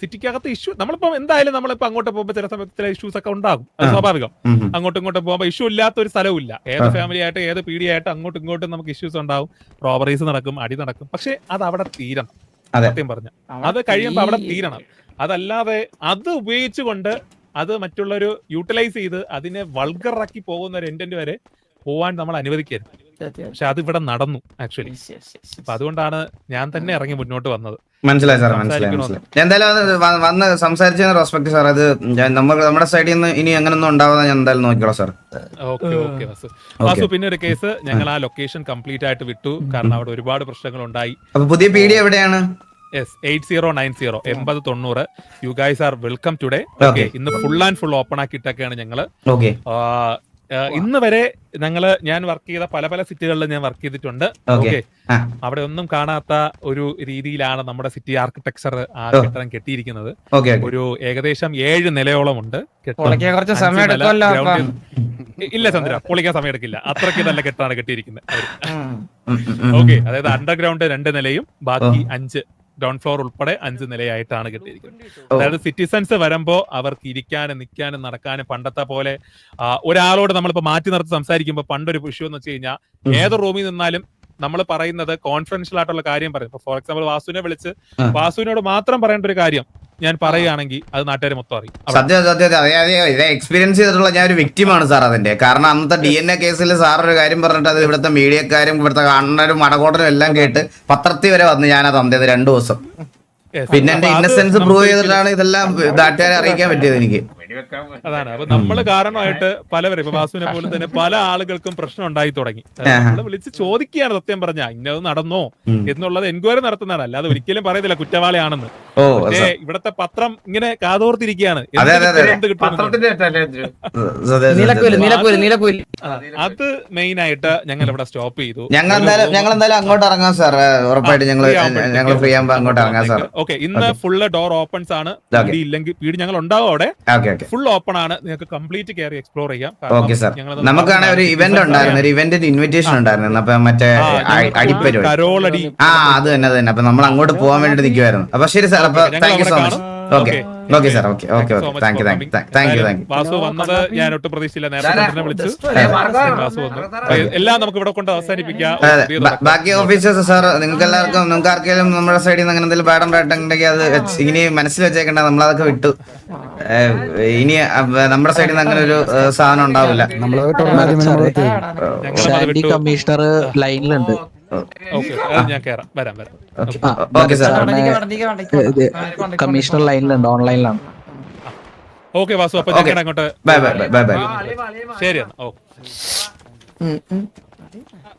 സിറ്റിക്കകത്ത് issue നമ്മളിപ്പം എന്തായാലും നമ്മളിപ്പോ അങ്ങോട്ട് പോകുമ്പോൾ ചില സമയത്ത് ചില ഇഷ്യൂസ് ഒക്കെ ഉണ്ടാകും. അത് സ്വാഭാവികം. അങ്ങോട്ടും ഇങ്ങോട്ടും പോകുമ്പോൾ ഇഷ്യൂ ഇല്ലാത്ത ഒരു സ്ഥലവും ഇല്ല ഏത് ഫാമിലി ആയിട്ട് ഏത് പീഡി ആയിട്ട് അങ്ങോട്ടും ഇങ്ങോട്ടും നമുക്ക് ഇഷ്യൂസ് ഉണ്ടാവും. റോബറീസ് നടക്കും അടി നടക്കും. പക്ഷെ അത് അവിടെ തീരണം. അതെ. സത്യം പറഞ്ഞ. അത് കഴിയുമ്പോൾ അവിടെ തീരണം. അതല്ലാതെ അത് ഉപയോഗിച്ചുകൊണ്ട് അത് മറ്റുള്ളൊരു യൂട്ടിലൈസ് ചെയ്ത് അതിനെ വൾഗറാക്കി പോകുന്ന ഒരു എൻഡന്റ് വരെ പോവാൻ നമ്മൾ അനുവദിക്കരുത്. പക്ഷെ അത് ഇവിടെ നടന്നു ആക്ച്വലി. അപ്പൊ അതുകൊണ്ടാണ് ഞാൻ തന്നെ ഇറങ്ങി മുന്നോട്ട് വന്നത്. മനസ്സിലായി സാർ മനസ്സിലായി എന്തായാലും വന്ന് സംസാരിച്ചതിന് റെസ്പെക്ട് സാർ അത് നമുക്ക് നമ്മുടെ സൈഡിൽ നിന്ന് ഇനി അങ്ങനൊന്നും ഉണ്ടാവാതെ ഞാൻ എന്തായാലും നോക്കിക്കോളാം സാർ ഓക്കെ ഓക്കെ വാസു. പിന്നെ ഒരു കേസ് ഞങ്ങൾ ആ ലൊക്കേഷൻ കംപ്ലീറ്റ് ആയിട്ട് വിട്ടു. കാരണം അവിടെ ഒരുപാട് പ്രശ്നങ്ങൾ ഉണ്ടായി അപ്പൊ പുതിയ പീഡി എവിടെയാണ്? Yes eight zero nine zero എൺപത് തൊണ്ണൂറ്. You guys are welcome today. Okay ഇന്ന് ഫുൾ ആൻഡ് ഫുൾ ഓപ്പൺ ആക്കിയിട്ടൊക്കെയാണ് ഞങ്ങൾ. ആ, ഇന്ന് വരെ ഞങ്ങൾ ഞാൻ വർക്ക് ചെയ്ത പല പല സിറ്റികളിൽ ഞാൻ വർക്ക് ചെയ്തിട്ടുണ്ട്. ഓക്കെ അവിടെ ഒന്നും കാണാത്ത ഒരു രീതിയിലാണ് നമ്മുടെ സിറ്റി ആർക്കിടെക്ചർ ആ കെട്ടിടം കെട്ടിയിരിക്കുന്നത്. ഒരു ഏകദേശം ഏഴ് നിലയോളം ഉണ്ട് ഇല്ല ചന്ദ്ര പൊളിക്കാൻ സമയം എടുക്കില്ല. അത്രയ്ക്ക് നല്ല കെട്ടാണ് കെട്ടിയിരിക്കുന്നത്. ഓക്കെ അതായത് അണ്ടർഗ്രൗണ്ട് രണ്ട് നിലയും ബാക്കി അഞ്ച് ഗ്രൗണ്ട് ഫ്ലോർ ഉൾപ്പെടെ അഞ്ച് നിലയായിട്ടാണ് കിട്ടിയിരിക്കുന്നത് അതായത് സിറ്റിസൺസ് വരുമ്പോൾ അവർക്ക് ഇരിക്കാനും നിൽക്കാനും നടക്കാനും പണ്ടത്തെ പോലെ ആ, ഒരാളോട് നമ്മളിപ്പോൾ മാറ്റി നിർത്തി സംസാരിക്കുമ്പോൾ പണ്ടൊരു ഇഷ്യൂ എന്ന് വെച്ച് കഴിഞ്ഞാൽ. ഏത് റൂമിൽ നിന്നാലും നമ്മൾ പറയുന്നത് കോൺഫിഡൻഷ്യൽ ആയിട്ടുള്ള കാര്യം പറയും ഫോർ എക്സാമ്പിൾ വാസുവിനെ വിളിച്ച്. വാസുവിനോട് മാത്രം പറയേണ്ട ഒരു കാര്യം ഞാൻ പറയുകയാണെങ്കിൽ അത് നാട്ടുകാർ മൊത്തം അറിയും. സത്യം സത്യം അതെ അതെ എക്സ്പീരിയൻസ് ചെയ്തിട്ടുള്ള ഞാൻ ഒരു വ്യക്തിമാണ് സാർ അതിന്റെ കാരണം അന്നത്തെ ഡി എൻ എ കേസിൽ സാർ ഒരു കാര്യം പറഞ്ഞിട്ട് അത് ഇവിടുത്തെ മീഡിയക്കാരും ഇവിടുത്തെ കണ്ണനും മടകോട്ടനും എല്ലാം കേട്ട് പത്രത്തിൽ വരെ വന്ന് ഞാൻ അത് അന്തേത് രണ്ടു ദിവസം. പിന്നെ എന്റെ ഇന്നസെൻസ് പ്രൂവ് ചെയ്തിട്ടാണ് ഇതെല്ലാം നാട്ടുകാരെ അറിയിക്കാൻ പറ്റിയത് എനിക്ക്. അതാണ്. അപ്പൊ നമ്മൾ കാരണമായിട്ട് പലവരും ഇപ്പൊ വാസുവിനെ പോലെ തന്നെ പല ആളുകൾക്കും പ്രശ്നം ഉണ്ടായി തുടങ്ങി. നമ്മൾ നമ്മൾ വിളിച്ച് ചോദിക്കുകയാണ് സത്യം പറഞ്ഞ. ഇന്നത് നടന്നോ? എന്നുള്ളത് എൻക്വയറി നടത്തുന്നതാണ്. അല്ലാതെ ഒരിക്കലും പറയത്തില്ല കുറ്റവാളിയാണെന്ന്. ഓ പക്ഷേ ഇവിടത്തെ പത്രം ഇങ്ങനെ കാതോർത്തിരിക്കുകയാണ്. അതെ, മെയിൻ ആയിട്ട് ഞങ്ങൾ ഇവിടെ സ്റ്റോപ്പ് ചെയ്തു. ഞങ്ങൾ എന്തായാലും ഞങ്ങൾ എന്തായാലും അങ്ങോട്ട് ഇറങ്ങാം സാർ. ഉറപ്പായിട്ട് ഞങ്ങൾ ഞങ്ങൾ ഫ്രീ ആകുമ്പോൾ അങ്ങോട്ട് ഇറങ്ങാം സാർ. ഓക്കെ ഇന്ന് ഫുള്ള് ഡോർ ഓപ്പൺസ് ആണ്. പീടി ഇല്ലെങ്കിൽ പീടി ഞങ്ങൾ ഉണ്ടാവും അവിടെ. ഫുൾ ഓപ്പൺ ആണ്. നിങ്ങൾക്ക് കംപ്ലീറ്റ് കയറി എക്സ്പ്ലോർ ചെയ്യാം. ഓക്കെ സാർ നമുക്ക് ഒരു ഇവന്റ് ഉണ്ടായിരുന്നു. ഒരു ഇവന്റിന്റെ ഇൻവിറ്റേഷൻ ഉണ്ടായിരുന്നു. അപ്പൊ മറ്റേ ആ, അ- ഞങ്ങൾക്ക് ആ അത് തന്നെ അത് തന്നെ. അപ്പൊ നമ്മൾ അങ്ങോട്ട് പോകാൻ വേണ്ടി നിൽക്കുമായിരുന്നു അപ്പൊ ശരി സാർ അപ്പൊ thank you so much. Okay. Okay sir okay okay okay thank you thank you thank you thank എന്തായാലും വാസു വന്നത് ഞാൻ ഒട്ടും പ്രതീക്ഷയില്ല നേരത്തെ വിളിച്ചു. വാസു വന്നു. എല്ലാം നമുക്ക് ഇവിടെ കൊണ്ട് അവസാനിപ്പിക്കാം. ബാക്കി ഓഫീസേഴ്സ് സാർ നിങ്ങൾക്ക് എല്ലാവർക്കും നിങ്ങൾക്ക് ആർക്കെങ്കിലും നമ്മുടെ സൈഡിൽ നിന്ന് അങ്ങനെ എന്തെങ്കിലും പാഠം പാട്ടുണ്ടെങ്കിൽ അത് ഇനി മനസ്സിൽ വെച്ചേക്കണ്ട നമ്മളതൊക്കെ വിട്ടു. ഇനി നമ്മുടെ സൈഡിൽ നിന്ന് അങ്ങനെ ഒരു സാധനം ഉണ്ടാവില്ല. നമ്മൾ. കമ്മീഷണർ ലൈനിലുണ്ട്. ഓക്കെ ഞാൻ കയറാം വരാം വരാം. കമ്മീഷണർ ലൈനിലുണ്ട് ഓൺലൈനിലാണ് ഓക്കെ വാസു അപ്പൊ Okay. അങ്ങോട്ട് bye bye bye bye bye ശരി എന്നാ ഓ.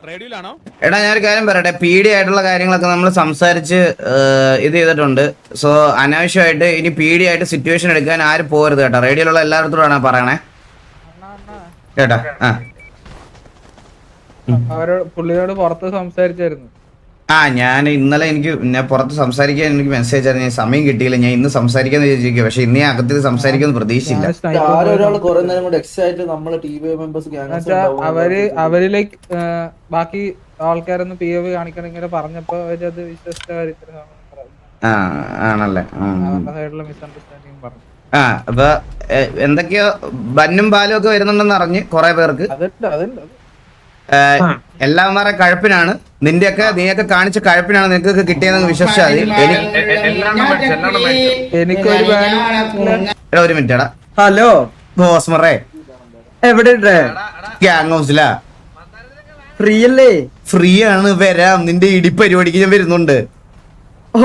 റേഡിയോയിലാണോ? എടാ ഞാനൊരു കാര്യം പറയട്ടെ. പി ഡി ആയിട്ടുള്ള കാര്യങ്ങളൊക്കെ നമ്മൾ സംസാരിച്ച് ഇത് ചെയ്തിട്ടുണ്ട്. സോ അനാവശ്യമായിട്ട് ഇനി പി ഡി ആയിട്ട് സിറ്റുവേഷൻ എടുക്കാൻ ആരും പോകരുത് കേട്ടോ. റേഡിയോയിലുള്ള എല്ലായിടത്തോടാണ് പറയണേ. കേട്ടോ? ആ. അവരോട് പുള്ളിയോട് പുറത്ത് സംസാരിച്ചായിരുന്നു. ആ ഞാൻ ഇന്നലെ എനിക്ക് ഞാൻ പുറത്ത് സംസാരിക്കാൻ എനിക്ക് മെസ്സേജ് ആയിരുന്നു. ഞാൻ സമയം കിട്ടിയില്ല. ഞാൻ ഇന്ന് സംസാരിക്കാന്ന് വിചാരിച്ചിരിക്കുക പക്ഷെ ഇന്ന് ഞാൻ അകത്തിൽ സംസാരിക്കുമെന്ന് പ്രതീക്ഷയില്ല അവർ അവരിലേക്ക് ബാക്കി ആൾക്കാരൊന്നും പി ഒ വി കാണിക്കണം ഇങ്ങനെ പറഞ്ഞപ്പോ അവരത് വിശ്വസിച്ച കാര്യത്തിൽ ആ ആണല്ലേ? അപ്പൊ എന്തൊക്കെയോ ബന്നും പാലും ഒക്കെ വരുന്നുണ്ടെന്ന് അറിഞ്ഞ് കൊറേ പേർക്ക്. അതുണ്ട് അതുണ്ട് എല്ലാവന്മാരെ കഴപ്പിനാണ് നിന്റെയൊക്കെ നീയൊക്കെ കാണിച്ച കഴപ്പിനാണ് നിനക്കൊക്കെ കിട്ടിയതെന്ന് വിശ്വസിച്ചാൽ എനിക്ക് എനിക്കൊരു ഒരു മിനിറ്റ് എടാ ഹലോ ബോസ് മറേ എവിടെ ഗ്യാങ് ഹൗസിലാ ഫ്രീ അല്ലേ ഫ്രീ ആണ് വരാം നിന്റെ ഇടി പരിപാടിക്ക് ഞാൻ വരുന്നുണ്ട്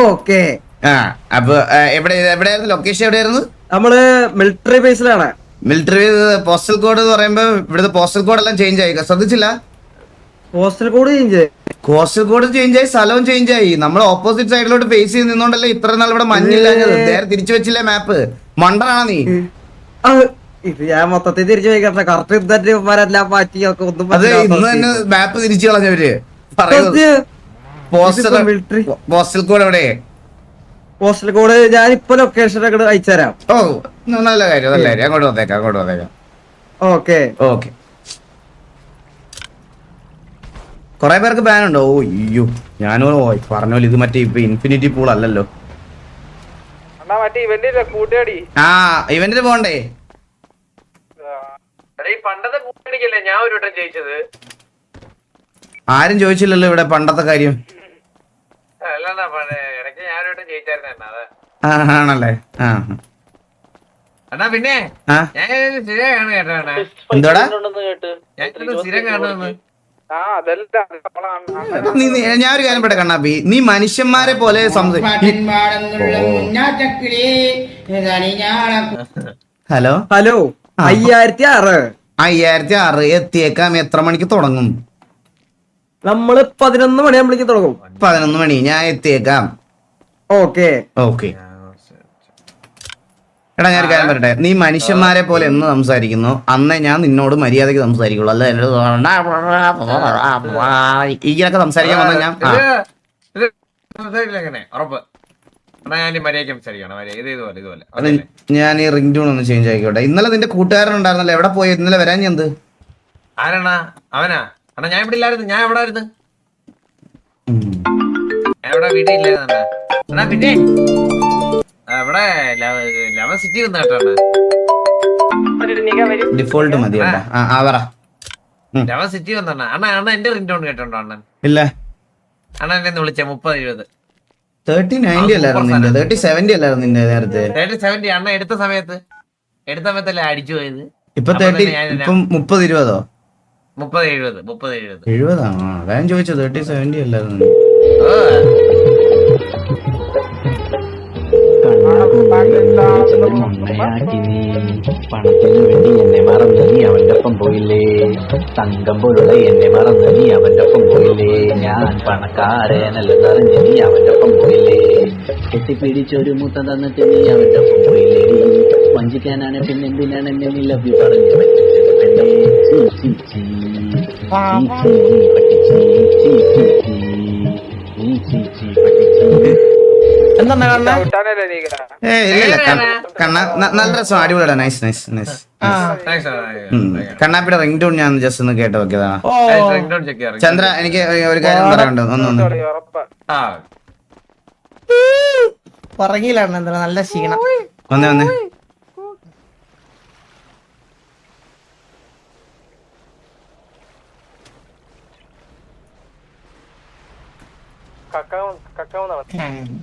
ഓക്കെ ആ അപ്പൊ എവിടെ എവിടെയായിരുന്നു ലൊക്കേഷൻ എവിടെയായിരുന്നു നമ്മൾ മിലിറ്ററി ബേസിലാണ് മിലിറ്ററി പോസ്റ്റൽ കോഡ് എന്ന് പറയുമ്പോ ഇവിടുത്തെ പോസ്റ്റൽ കോഡ് എല്ലാം ചേഞ്ച് ആയി ശ്രദ്ധിച്ചില്ല postal code change coastal code change ആയി സ്ഥലവും ചേഞ്ച് ആയി. നമ്മൾ ഓപ്പോസിറ്റ് സൈഡിലോട്ട് ഫേസ് ചെയ്ത് നിന്നോണ്ടല്ലേ ഇത്ര നാൾ ഇവിടെ മഞ്ഞില്ലാഞ്ഞത്? നേരെ തിരിച്ചു വെച്ചില്ലേ മാപ്പ് മണ്ടനാണ് നീ? ഇത് ഞാൻ മൊത്തത്തിൽ തിരിച്ചു കറക്റ്റ് മാറ്റി ഒക്കെ ഒന്നും അത് ഇന്ന് തന്നെ മാപ്പ് തിരിച്ചു കളഞ്ഞവര് പോസ്റ്റൽ കോഡ് എവിടെ? പോസ്റ്റൽ കോഡ് ഞാൻ ഇപ്പൊ ലൊക്കേഷൻ ഒക്കെ അയച്ചുതരാം. ഓ നല്ല കാര്യം നല്ല കാര്യം. അങ്ങോട്ട് വന്നേക്കാം അങ്ങോട്ട് വന്നേക്കാം. ഓക്കെ ഓക്കെ കൊറേ പേർക്ക് ബാൻ ഉണ്ടോ. ഓ അയ്യോ. ഞാനോ ഓ, പറഞ്ഞ പോലെ ഇത് മറ്റേ ഇപ്പൊ ഇൻഫിനിറ്റി പൂൾ അല്ലല്ലോ. ആ ഇവന്റിന് പോണ്ടേ പണ്ടത്തെ കൂട്ടടിക്കല്ലേ ഞാൻ ഒരു വട്ടം ജയിച്ചത് ആരും ചോദിച്ചില്ലല്ലോ ഇവിടെ പണ്ടത്തെ കാര്യം. ആണല്ലേ? ആ അണ്ണാ പിന്നെ ഞാൻ സ്ഥിരം കാണും കേട്ടോ എന്തോടാ? ഞാൻ സ്ഥിരം കാണുമെന്ന്. ഞാൻ ഒരു കാര്യം പെട്ട കണ്ണാപ്പി. നീ മനുഷ്യന്മാരെ പോലെ ഹലോ? ഹലോ. അയ്യായിരത്തി ആറ് അയ്യായിരത്തി ആറ് എത്തിയേക്കാം. എത്ര മണിക്ക് തുടങ്ങും? നമ്മൾ പതിനൊന്ന് മണിയാകുമ്പോഴേക്ക് തുടങ്ങും. പതിനൊന്ന് മണി. ഞാൻ എത്തിയേക്കാം. ഓക്കെ. ഓക്കെ. എടാ ഞാൻ ഒരു കാര്യം പറയട്ടെ നീ മനുഷ്യന്മാരെ പോലെ എന്ന് സംസാരിക്കുന്നു അന്നേ ഞാൻ നിന്നോട് മര്യാദയ്ക്ക് സംസാരിക്കുള്ളൂ അല്ല എന്നോട് ഇങ്ങനൊക്കെ സംസാരിക്കാൻ വന്നാൽ ഞാൻ ഞാൻ ഈ റിംഗ് ടൂൺ ഒന്ന് ചേഞ്ച് ആയിക്കോട്ടെ ഇന്നലെ നിന്റെ കൂട്ടുകാരൻ ഉണ്ടായിരുന്നല്ലോ എവിടെ പോയി ഇന്നലെ വരാൻ ഞാൻ എന്ത് ആരാണാ അവനാ അണ്ണാ ഞാൻ ഇവിടെ ഇല്ലായിരുന്നു ഞാൻ എവിടെ ആയിരുന്നു എവിടെ വീട്ടിൽ ഇല്ലായിരുന്നു പിന്നെ ഇവിടെ ലെവൻ സിറ്റി വന്ന കേട്ടാണ്. ഡിഫോൾട്ട് മതി കേട്ടോ ലെവൻ സിറ്റി വന്നാണ്. അണ്ണാ അണ്ണ എന്റെ റിംഗ് ടോൺ കേട്ടോണ്ടോ അണ്ണൻ? ഇല്ല. അണ്ണൻ എന്നെ വിളിച്ച. മുപ്പത് എഴുപത് തേർട്ടി നയന്റി അല്ലായിരുന്നു നിന്റെ. തേർട്ടി സെവന്റി അല്ലായിരുന്നു നിന്റെ നേരത്തെ. തേർട്ടി സെവന്റി അണ്ണ എടുത്ത സമയത്ത്. എടുത്ത സമയത്തല്ലേ അടിച്ചു പോയത്? ഇപ്പൊ തേർട്ടി ഇപ്പം മുപ്പത് ഇരുപതോ? മുപ്പത് എഴുപത്. മുപ്പത് എഴുപത്. എഴുപതാണോ? അതാ ഞാൻ ചോദിച്ചത്. തേർട്ടി സെവന്റി അല്ലായിരുന്നു ഓ മണ്ണയാക്കി നീ പണത്തിന് വേണ്ടി എന്നെ മറന്നു നീ അവന്റെ ഒപ്പം പോയില്ലേ? തങ്കം പോലുള്ള എന്നെ മറന്നു നീ അവന്റെ ഒപ്പം പോയില്ലേ? ഞാൻ പണക്കാരനല്ലെന്നറിഞ്ഞ് നീ അവന്റെ ഒപ്പം പോയില്ലേ? കെട്ടിപ്പിടിച്ചൊരു മുത്ത തന്നിട്ട് നീ അവന്റെ ഒപ്പം പോയില്ലേ? വഞ്ചിക്കാനാണ് പിന്നെന്തിനാണ് എന്നെ നീ ലഭ്യ പറഞ്ഞു പറ്റിച്ചത് പെണ്ണേ? ചീ, ചീ, ചീ. ചീ, എന്താണ് കണ്ണ ഏ ഇല്ല ഇല്ല കണ്ണ- നല്ല രസം അടിപൊളിയാ നൈസ് നൈസ് നൈസ് കണ്ണാപ്പിയുടെ റിംഗ് ടൂൺ ഞാൻ ജസ്റ്റ് ഒന്ന് കേട്ട് നോക്കിയതാണ് ചന്ദ്ര എനിക്ക് ഒരു കാര്യം പറയാനുണ്ട്. ഒന്നൊന്ന് ഒന്ന്. എന്താ നല്ല ക്ഷീണം. വന്നേ വന്നേ.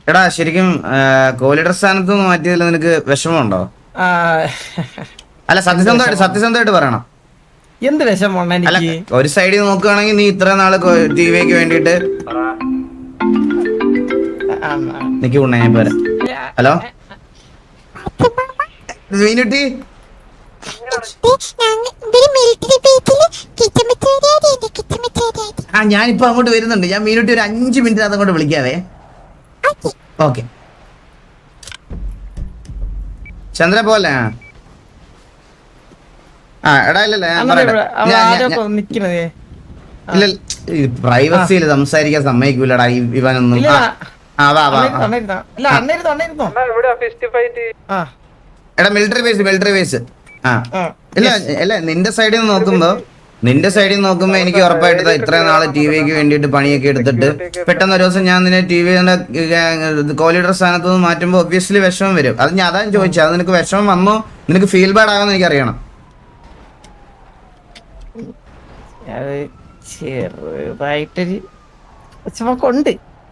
എടാ ശരിക്കും കോഹ്ലിയുടെ സ്ഥാനത്ത് നിന്ന് മാറ്റിയതിൽ നിനക്ക് വിഷമമുണ്ടോ? അല്ല സത്യസന്ധമായിട്ട് സത്യസന്ധമായിട്ട് പറയണം. എന്ത് വിഷമമാണ് എനിക്ക്? ഒരു സൈഡിൽ നോക്കുകയാണെങ്കിൽ നീ ഇത്ര നാൾ ടി വിക്ക് വേണ്ടിട്ട്. നിക്ക് ഞാൻ പോരാ. ഹലോ? മീനുട്ടി? ആ ഞാനിപ്പോ അങ്ങോട്ട് വരുന്നുണ്ട്. ഞാൻ മീനുട്ടി ഒരു അഞ്ചു മിനിറ്റ് അതങ്ങോട്ട് വിളിക്കാവേ. ഓക്കെ. ചന്ദ്ര പോലെ. ആ ആ. എടാ ഇല്ലല്ലേ ഇല്ല പ്രൈവസിയിൽ സംസാരിക്കാൻ സമ്മതിക്കൂലടാ ഇവനൊന്നും. ആ, ആ വാ വാ അണ്ണ അണ്ണയിരുന്നോ അല്ല അണ്ണയിരുന്നോ അണ്ണയിരുന്നോ അണ്ണാ ഇവിടെ ഫിസ്റ്റ് ഫൈറ്റ് ആ. എടാ മിലിറ്ററി ബേസ് മിലിറ്ററി ബേസ് ഇല്ല അല്ല നിന്റെ സൈഡിൽ നിന്ന് നോക്കുമ്പോ നിന്റെ സൈഡിൽ നിന്ന് നോക്കുമ്പോ എനിക്ക് ഉറപ്പായിട്ട് ഇത്രയും നാളെ ടി വിക്ക് വേണ്ടിയിട്ട് പണിയൊക്കെ എടുത്തിട്ട് പെട്ടെന്ന് ഒരു ദിവസം ഞാൻ നിന്നെ ടി വിയുടെ കോലിയുടെ സ്ഥാനത്ത് നിന്ന് മാറ്റുമ്പോൾ ഒബ്വിയസ്ലി വിഷമം വരും. അത് ഞാൻ അതാ ചോദിച്ചത് അത് നിനക്ക് വിഷമം വന്നോ? നിനക്ക് ഫീൽ ബാഡ് ആകാന്ന് എനിക്ക് അറിയണം ചെറുതായിട്ടൊരു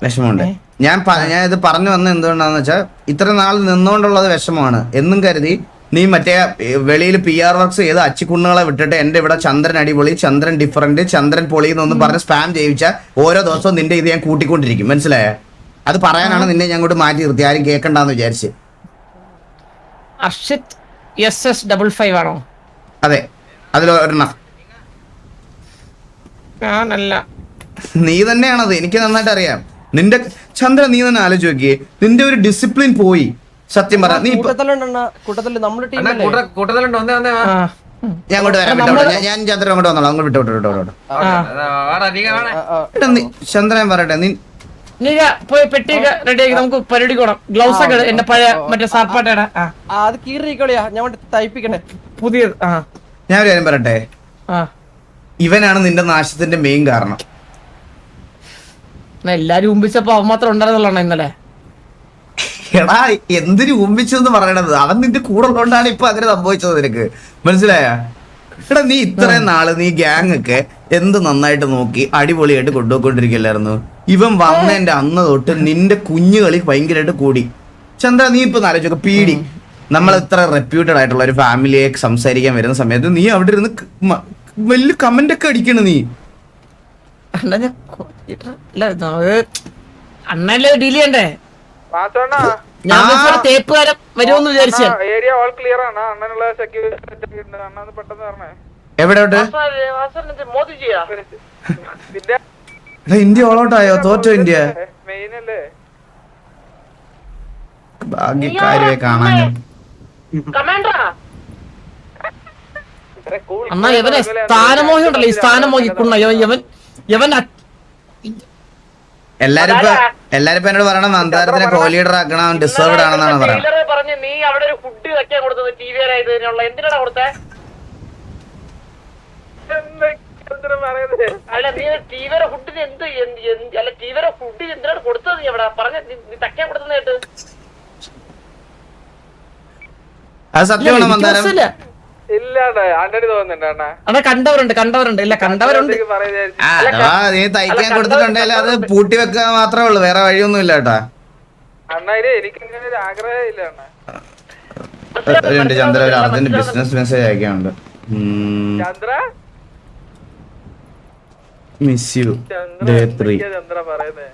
വിഷമമുണ്ട്. ഞാൻ ഞാൻ ഇത് പറഞ്ഞു വന്നത് എന്തുകൊണ്ടാന്ന് വെച്ചാൽ ഇത്ര നാൾ നിന്നുകൊണ്ടുള്ളത് വിഷമമാണ്. എന്നും കരുതി നീ മറ്റേ വെളിയിൽ പി ആർ വർക്ക്സ് ചെയ്ത് അച്ചിക്കുണ്ണുകളെ വിട്ടിട്ട് എന്റെ ഇവിടെ ചന്ദ്രൻ അടിപൊളി ചന്ദ്രൻ ഡിഫറന്റ് ചന്ദ്രൻ പൊളി എന്നൊന്നും പറഞ്ഞ് സ്പാം ചെയ്യിച്ച ഓരോ ദിവസവും നിന്റെ ഇത് ഞാൻ കൂട്ടിക്കൊണ്ടിരിക്കും. മനസ്സിലായ? അത് പറയാനാണ് നിന്നെ ഞാൻ അങ്ങോട്ട് മാറ്റി നിർത്തി ആരും കേൾക്കണ്ടെന്ന് വിചാരിച്ച്. Arshith S S double five ആണോ? അതെ. അതിൽ ഒരെണ്ണം. ഞാനല്ല. നീ തന്നെയാണത്. എനിക്ക് നന്നായിട്ട് അറിയാം. നിന്റെ ചന്ദ്ര നീ തന്നെ ആലോചിച്ച് നോക്കിയേ. നിന്റെ ഒരു ഡിസിപ്ലിൻ പോയി. സത്യം പറ. നീ ഞാൻ അങ്ങോട്ട് വരാം. ഞാൻ- ഞാൻ ചന്ദ്രൻ അങ്ങോട്ട് വന്നോളാം. അങ്ങോട്ട് വിട്ടു വിട്ടു വിട്ടു ചന്ദ്രൻ പറയട്ടെ നീ പോയി പെട്ടിയൊക്കെ റെഡിയാക്കി നമുക്ക് പരിപാടി കൂടാം. ഗ്ലൗസ് ഒക്കെ ഇട്. എന്റെ പഴയ മറ്റേ സാപ്പാട്ടയുടെ ആ. അത് കീറിക്കളിയാ ഞാൻ തയ്പ്പിക്കണേ. പുതിയത് ആ. ഞാൻ ഒരു കാര്യം പറയട്ടെ? ആ. ഇവനാണ് നിന്റെ നാശത്തിന്റെ മെയിൻ കാരണം. എല്ലാരും ഉമ്പിച്ചപ്പോ അവൻ മാത്രം ഉണ്ടായിരുന്നല്ലോ ഇന്നലെ. എടാ എന്തിനു ഊമ്പിച്ചെന്ന് പറയണത്? അവൻ നിന്റെ കൂടെ ഉള്ളതുകൊണ്ടാണ് ഇപ്പൊ അങ്ങനെ സംഭവിച്ചത് നിനക്ക്. മനസ്സിലായ? എടാ നീ ഇത്രയും നാൾ നീ ഗ്യാങ് ഒക്കെ എന്ത് നന്നായിട്ട് നോക്കി അടിപൊളിയായിട്ട് കൊണ്ടുപോയിക്കൊണ്ടിരിക്കില്ലായിരുന്നു? ഇവൻ വന്നതിന്റെ അന്ന് തൊട്ട് നിന്റെ കുഞ്ഞുകളി ഭയങ്കരമായിട്ട് കൂടി. ചന്ദ്ര നീ ഇപ്പൊ ആലോചിച്ചോ പീടി നമ്മൾ ഇത്ര റെപ്യൂട്ടഡ് ആയിട്ടുള്ള ഒരു ഫാമിലിയെ സംസാരിക്കാൻ വരുന്ന സമയത്ത് നീ അവിടെ ഇരുന്ന് വലിയ കമന്റ് ഒക്കെ അടിക്കണ നീ. അല്ല ഞാൻ അണ്ണല്ലേ ഡീൽ ചെയ്യണ്ടേ? ഞാൻ തേപ്പ് വരെ വരുമെന്ന് വിചാരിച്ചു. ഏരിയ ഓൾ ക്ലിയർ ആണ്. അണ്ണനുള്ള സെക്യൂരിറ്റി അണ്ണ ഒന്ന് പെട്ടെന്ന് പറഞ്ഞേ എവിടെയോട്ട് ഇന്ത്യ ഓൾ ഓളോട്ടായോ തോറ്റോ ഇന്ത്യ? മെയിൻ അല്ലേ? ഭാഗ്യക്കാരെ കാണാൻ. അണ്ണാ ഇവനെ സ്ഥാനമോഹി ഉണ്ടല്ലോ. ഈ സ്ഥാനമോഹി കുണ്ണ ഇവൻ അ- എല്ലാരും ഇപ്പൊ എല്ലാരും ഇപ്പൊ എന്നോട് പറയണം മന്ദാരത്തിനെ കോ ലീഡർ ആക്കണം ഡിസേർവ്ഡ് ആണെന്നാണ് പറയുന്നത് പറഞ്ഞു നീ അവിടെ ഒരു ഫുഡ് വെക്കാൻ കൊടുത്തത് ടി വി ആയതിനുള്ള എന്തിനാണ് കൊടുത്തേ? അല്ല നീ ടി വിയുടെ ഫുഡിന് എന്ത് എന്ത് എന്ത്- അല്ല ടി വിയുടെ ഫുഡിന് എന്തിനാണ് കൊടുത്തത് നീ അവിടെ? പറഞ്ഞ നീ- തക്കാൻ അത് സത്യമാണ് മന്ദാരം അണ്ണ? കണ്ടവരുണ്ട് കണ്ടവരുണ്ട്. ഇല്ല കണ്ടവരുണ്ട്. ആ, നീ തയ്ക്കാൻ കൊടുത്തിട്ടുണ്ടെങ്കിൽ അത് പൂട്ടി വെക്കാൻ മാത്രമേ ഉള്ളൂ വേറെ വഴിയൊന്നും ഇല്ല കേട്ടാ. അണ്ണ എനിക്ക് അങ്ങനെ ഒരു ആഗ്രഹം ഇല്ല അണ്ണ. ഒരു മിനിറ്റ് ചന്ദ്ര ഒരു urgent business message അയക്കാനുണ്ട്. Chandra? Miss you Chandra day three Chandra പറയുന്നേ?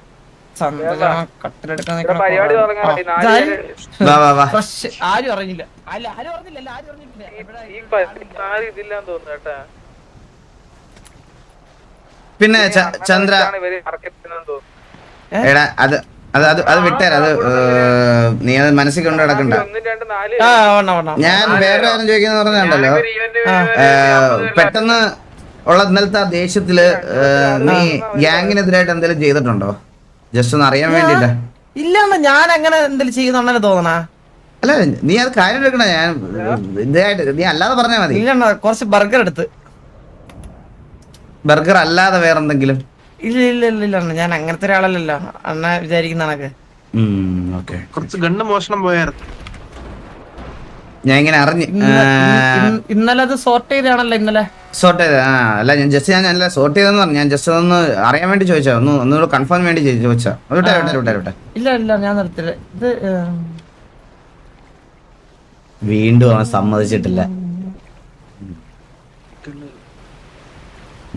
ആരും അറിഞ്ഞില്ല അല്ല ആരും അറിഞ്ഞില്ല. അല്ല, ആരും അറിഞ്ഞില്ല ഈ പ- ആരും ഇതില്ലാന്ന് തോന്നുന്നു കേട്ടാ. പിന്നെ ചന്ദ്ര എടാ അത് അത് അത് അത് വിട്ടേരാ അത് നീ അത് മനസ്സിൽ കൊണ്ട് കിടക്കണ്ട ഒന്നും രണ്ട് നാല് ആ വേണ്ട വേണ്ട. ഞാൻ വേറെ കാര്യം ചോദിക്കുന്ന പറഞ്ഞുണ്ടല്ലോ. പെട്ടെന്ന് ഉള്ള ഇന്നലത്തെ ആ ദേഷ്യത്തിൽ നീ ഗ്യാങ്ങിനെതിരായിട്ട് എന്തെങ്കിലും ചെയ്തിട്ടുണ്ടോ? ജസ്റ്റ് ഒന്ന് അറിയാൻ വേണ്ടിട്ട് ഇല്ല ഞാൻ അങ്ങനെ എന്തെങ്കിലും ചെയ്യുന്നുണ്ടെന്ന് തോന്നണ. അല്ല നീ അത് കാര്യം എടുക്കണ ഞാൻ ഇതായിട്ട് നീ അല്ലാതെ പറഞ്ഞാ മതി. ഇല്ല അണ്ണാ, കുറച്ച് ബർഗർ എടുത്ത്. ബർഗർ അല്ലാതെ വേറെ എന്തെങ്കിലും ഇല്ല ഇല്ല ഇല്ല ഇല്ല അണ്ണാ, ഞാൻ അങ്ങനത്തെ ഒരാളല്ലല്ലോ. അണ്ണ വിചാരിക്കുന്ന കണക്ക്. ഓക്കേ. കുറച്ച് ഗണ്ണ് മോഷണം പോയായിരുന്നു. ഞാൻ ഇങ്ങനെ അറിഞ്ഞ് ഇന്ന- ഇന്ന- ഇന്നലെ അത് സോർട്ട് ചെയ്താണല്ലോ ഇന്നലെ. സോർട്ട് ചെയ്ത ആ അല്ല ഞാൻ ജസ്റ്റ് ഞാൻ അല്ല സോർട്ട് ചെയ്തെന്ന് പറഞ്ഞു. ഞാൻ ജസ്റ്റ് ഒന്ന് അറിയാൻ വേണ്ടി ചോദിച്ചാ ഒന്ന് ഒന്നുകൂടെ കൺഫേം വേണ്ടി ചോദിച്ചാ വിട്ടെ വിട്ടെ വിട്ടെ വിട്ടെ. ഇല്ല ഇല്ല ഞാൻ നിർത്തില്ല. ഇത് വീണ്ടും അവൻ സമ്മതിച്ചിട്ടില്ല.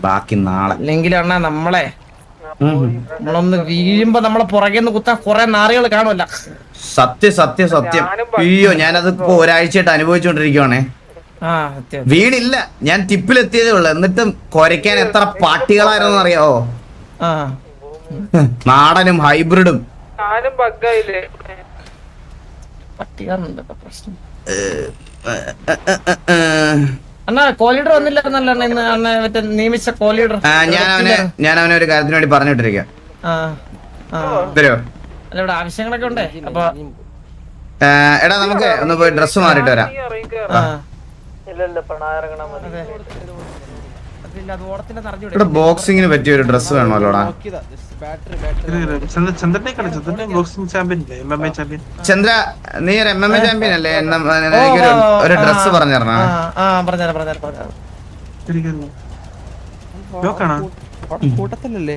ബാക്കി നാളെ. അല്ലെങ്കിൽ അണ്ണാ നമ്മളെ. നമ്മളൊന്ന് വീഴുമ്പോ നമ്മളെ പുറകെ നിന്ന് കുത്താൻ കുറെ നാറികൾ കാണുമല്ല. സത്യം സത്യം സത്യം. അയ്യോ ഞാനത് ഇപ്പൊ ഒരാഴ്ചയായിട്ട് അനുഭവിച്ചുകൊണ്ടിരിക്കുവാണേ ആ സത്യം വീണില്ല. ഞാൻ ടിപ്പിലെത്തിയതേ ഉള്ളു. എന്നിട്ടും കൊരയ്ക്കാൻ എത്ര പാട്ടികളായിരുന്നു അറിയാവോ? ആ. നാടനും ഹൈബ്രിഡും. പട്ടികാറുണ്ട് പ്രശ്നം. കോലീഡർ വന്നില്ലായിരുന്നല്ലോ അണ്ണാ ഇന്ന് അണ്ണ മറ്റേ നിയമിച്ച കോലീഡർ ഞാൻ അവനെ ഞാൻ അവനെ ഒരു കാര്യത്തിന് വേണ്ടി പറഞ്ഞിട്ടിരിക്കാം ആ ആ. തരുമോ അല്ല ഇവിടെ ആവശ്യങ്ങളൊക്കെ ഉണ്ട്. അപ്പൊ എടാ നമുക്ക് ഒന്ന് പോയി ഡ്രസ് മാറിയിട്ട് വരാം. ഇവിടെ ബോക്സിങ്ങിന് പറ്റിയ ഒരു ഡ്രസ് വേണമല്ലോടാ. ചന്ദ്ര നീ ഒരു എം എം എ ചാമ്പ്യൻ അല്ലേ? ഒരു ഡ്രസ് പറഞ്ഞു കൂട്ടത്തിലല്ലേ?